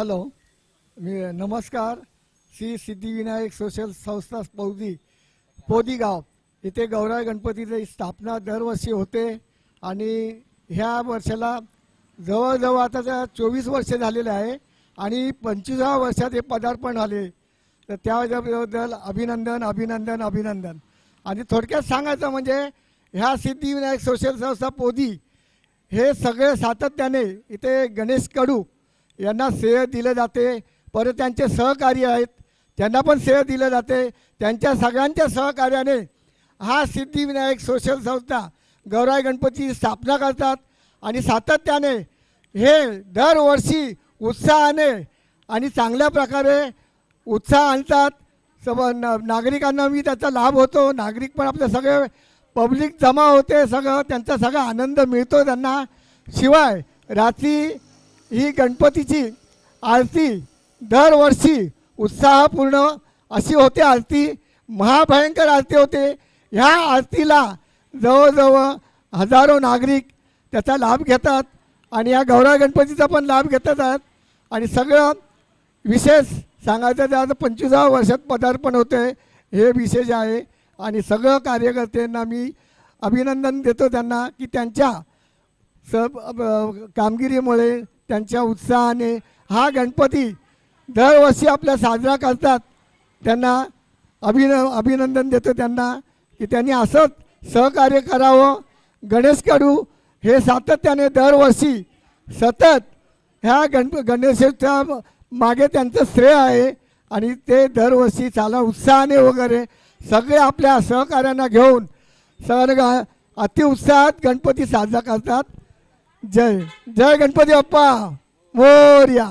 Hello मी नमस्कार. Shri Siddhivinayak social संस्था पौदी पोदी गाव. इथे गौराय गणपतीची स्थापना दरवर्षी होते आणि ह्या वर्षाला जवळजवळ आता त्या चोवीस वर्ष झालेले आहे आणि पंचवीसाव्या वर्षात हे पदार्पण झाले. तर त्याबद्दल अभिनंदन अभिनंदन अभिनंदन. आणि थोडक्यात सांगायचं म्हणजे ह्या सिद्धिविनायक सोशल संस्था पोदी हे सगळे सातत्याने इथे गणेश कडू यांना श्रेय दिलं जाते. परत त्यांचे सहकारी आहेत. त्यांना पण श्रेय दिलं जाते. त्यांच्या सगळ्यांच्या सहकार्याने हा सिद्धिविनायक सोशल संस्था गौराई गणपतीची स्थापना करतात. आणि सातत्याने हे दरवर्षी उत्साहाने आणि चांगल्या प्रकारे उत्साह आणतात. सब न नागरिकांना मी त्याचा लाभ होतो. नागरिक पण आपले सगळे पब्लिक जमा होते सगळं. त्यांचा सगळा आनंद मिळतो त्यांना. शिवाय रात्री ही गणपतीची आरती दरवर्षी उत्साहपूर्ण अशी होते. आरती महाभयंकर आरती होते. ह्या आरतीला जवळजवळ हजारो नागरिक त्याचा लाभ घेतात आणि या गौरा गणपतीचा पण लाभ घेतात. आहेत आणि सगळं विशेष सांगायचं तर आज पंचवीसाव्या वर्षात पदार्पण होते हे विशेष आहे. आणि सगळं कार्यकर्त्यांना मी अभिनंदन देतो त्यांना की त्यांच्या सब कामगिरीमुळे त्यांच्या उत्साहाने हा गणपती दरवर्षी आपल्या साजरा करतात. त्यांना अभिन अभिनंदन देतो त्यांना की त्यांनी असंच सहकार्य करावं. गणेश कडू हे सातत्याने दरवर्षी सतत ह्या गणप गणेशोत्सवा मागे त्यांचं श्रेय आहे. आणि ते दरवर्षी चाला उत्साहाने वगैरे सगळे आपल्या सहकार्यांना घेऊन सगळं अतिउत्साहात गणपती साजरा करतात. जय जय गणपती बाप्पा. मोर्या.